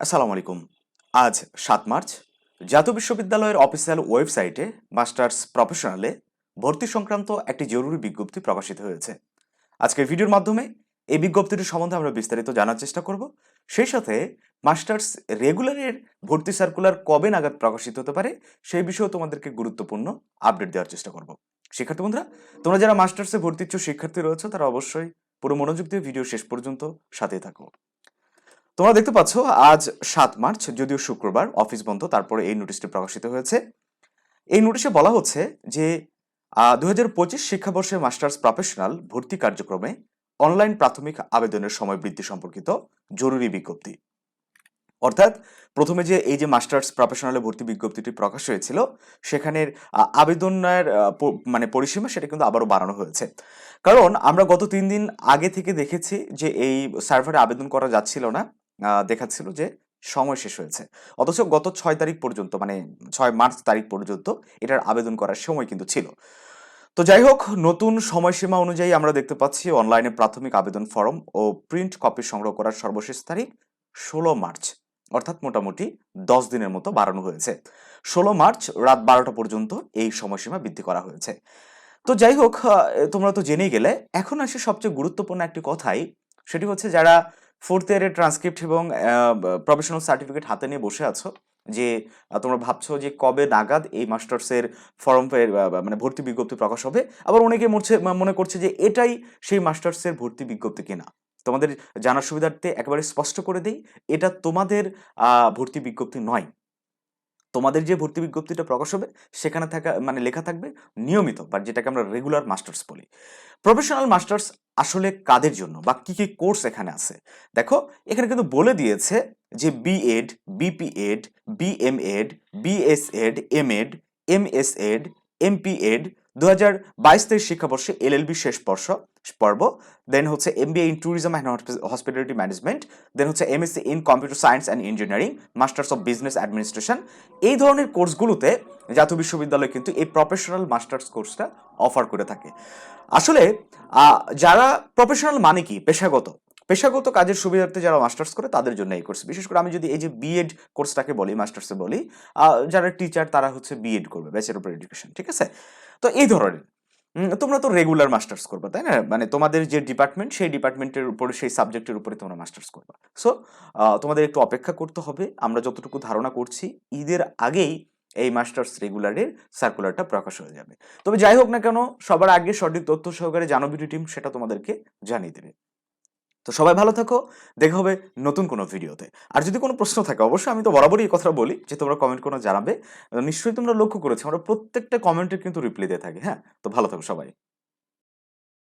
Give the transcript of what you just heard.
আসসালামু আলাইকুম। আজ সাত মার্চ। জাতীয় বিশ্ববিদ্যালয়ের অফিসিয়াল ওয়েবসাইটে মাস্টার্স প্রফেশনালে ভর্তি সংক্রান্ত একটি জরুরি বিজ্ঞপ্তি প্রকাশিত হয়েছে। আজকের ভিডিওর মাধ্যমে এই বিজ্ঞপ্তিটি সম্বন্ধে আমরা বিস্তারিত জানার চেষ্টা করব। সেই সাথে মাস্টার্স রেগুলারের ভর্তি সার্কুলার কবে নাগাদ প্রকাশিত হতে পারে সেই বিষয়েও তোমাদেরকে গুরুত্বপূর্ণ আপডেট দেওয়ার চেষ্টা করব। শিক্ষার্থী বন্ধুরা, তোমরা যারা মাস্টার্সে ভর্তি ইচ্ছুক শিক্ষার্থী রয়েছে, তারা অবশ্যই পুরো মনোযোগ দিয়ে ভিডিও শেষ পর্যন্ত সাথে থাকো। তোমরা দেখতে পাচ্ছ, আজ সাত মার্চ, যদিও শুক্রবার, অফিস বন্ধ, তারপরে এই নোটিশটি প্রকাশিত হয়েছে। এই নোটিশে বলা হচ্ছে যে দু হাজার পঁচিশ শিক্ষাবর্ষে মাস্টার্স প্রফেশনাল ভর্তি কার্যক্রমে অনলাইন প্রাথমিক আবেদনের সময় বৃদ্ধি সম্পর্কিত জরুরি বিজ্ঞপ্তি। অর্থাৎ, প্রথমে যে, এই যে মাস্টার্স প্রফেশনালে ভর্তি বিজ্ঞপ্তিটি প্রকাশ হয়েছিল, সেখানের আবেদনের মানে পরিসীমা সেটা কিন্তু আবারও বাড়ানো হয়েছে। কারণ, আমরা গত তিন দিন আগে থেকে দেখেছি যে, এই সার্ভারে আবেদন করা যাচ্ছিল না। দেখাচ্ছিল যে সময় শেষ হয়েছে। অথচ গত ছয় তারিখ পর্যন্ত মানে ছয় মার্চ তারিখ পর্যন্ত এটার আবেদন করার সময় কিন্তু ছিল। তো যাই হোক, নতুন সময়সীমা অনুযায়ী আমরা দেখতে পাচ্ছি অনলাইনে প্রাথমিক আবেদন ফর্ম ও প্রিন্ট কপি সংগ্রহ করার সর্বশেষ তারিখ ষোলো মার্চ, অর্থাৎ মোটামুটি দশ দিনের মতো বাড়ানো হয়েছে। ষোলো মার্চ রাত বারোটা পর্যন্ত এই সময়সীমা বৃদ্ধি করা হয়েছে। তো যাই হোক তোমরা তো জেনেই গেলে, এখন আসে সবচেয়ে গুরুত্বপূর্ণ একটি কথাই, সেটি হচ্ছে যারা ফোর্থ ইয়ারের ট্রান্সক্রিপ্ট এবং প্রফেশনাল সার্টিফিকেট হাতে নিয়ে বসে আছো যে তোমরা ভাবছ যে কবে নাগাদ এই মাস্টার্সের ফর্ম মানে ভর্তি বিজ্ঞপ্তি প্রকাশ হবে। আবার অনেকে মরছে মনে করছে যে এটাই সেই মাস্টার্সের ভর্তি বিজ্ঞপ্তি কিনা। তোমাদের জানার সুবিধার্থে একেবারে স্পষ্ট করে দিই, এটা তোমাদের ভর্তি বিজ্ঞপ্তি নয়। তোমাদের যে ভর্তি বিজ্ঞপ্তিটা প্রকাশ হবে, সেখানে থাকা মানে লেখা থাকবে নিয়মিত বা যেটাকে আমরা রেগুলার মাস্টার্স বলি। প্রফেশনাল মাস্টার্স আসলে কাদের জন্য বা কি কি কোর্স এখানে আছে? দেখো, এখানে কিন্তু বলে দিয়েছে যে BEd BPEd BMEd BSEd MEd MSEd MPEd দু হাজার বাইশ তেইশ শিক্ষাবর্ষে শেষ বর্ষ, পর্ব দেন হচ্ছে MBA in tourism and hospitality management then হচ্ছে MSc in computer science and engineering masters of business administration এই ধরনের কোর্সগুলোতে জাতীয় বিশ্ববিদ্যালয় কিন্তু এই প্রফেশনাল মাস্টার্স কোর্সটা অফার করে থাকে। আসলে যারা প্রফেশনাল মানে কি? পেশাগত। পেশাগত কাজের সুবিধার্থে যারা মাস্টার্স করে, তাদের জন্য এই কোর্স বিশেষ করে আমি যদি এই যে বিএড কোর্সটাকে বলি মাস্টার্সে বলি যারা টিচার তারা হচ্ছে বিএড করবে ব্যাচেলর অফ এডুকেশন ঠিক আছে? তো এই ধরনের। তোমরা তো রেগুলার মাস্টার্স করবে, তাই না? মানে তোমাদের যে ডিপার্টমেন্ট সেই ডিপার্টমেন্টের উপরে, সেই সাবজেক্টের উপরে তোমরা মাস্টার্স করবে। সো তোমাদের একটু অপেক্ষা করতে হবে। আমরা যতটুকু ধারণা করছি, ঈদের আগেই এই মাস্টার্স রেগুলারের সার্কুলারটা প্রকাশ হয়ে যাবে। তবে যাই হোক না কেন, সবার আগে সঠিক তথ্য সহকারে জানবিডি টিম, সেটা তোমাদেরকে জানিয়ে দেবে। তো সবাই ভালো থাকো, দেখা হবে নতুন কোনো ভিডিওতে। আর যদি কোনো প্রশ্ন থাকে, অবশ্যই আমি তো বরাবরই এই কথাটা বলি যে, তোমরা কমেন্ট কোনো জানাবে। নিশ্চয়ই তোমরা লক্ষ্য করেছ, আমরা প্রত্যেকটা কমেন্টের কিন্তু রিপ্লাই দিয়ে থাকি হ্যাঁ? তো ভালো থাকো সবাই।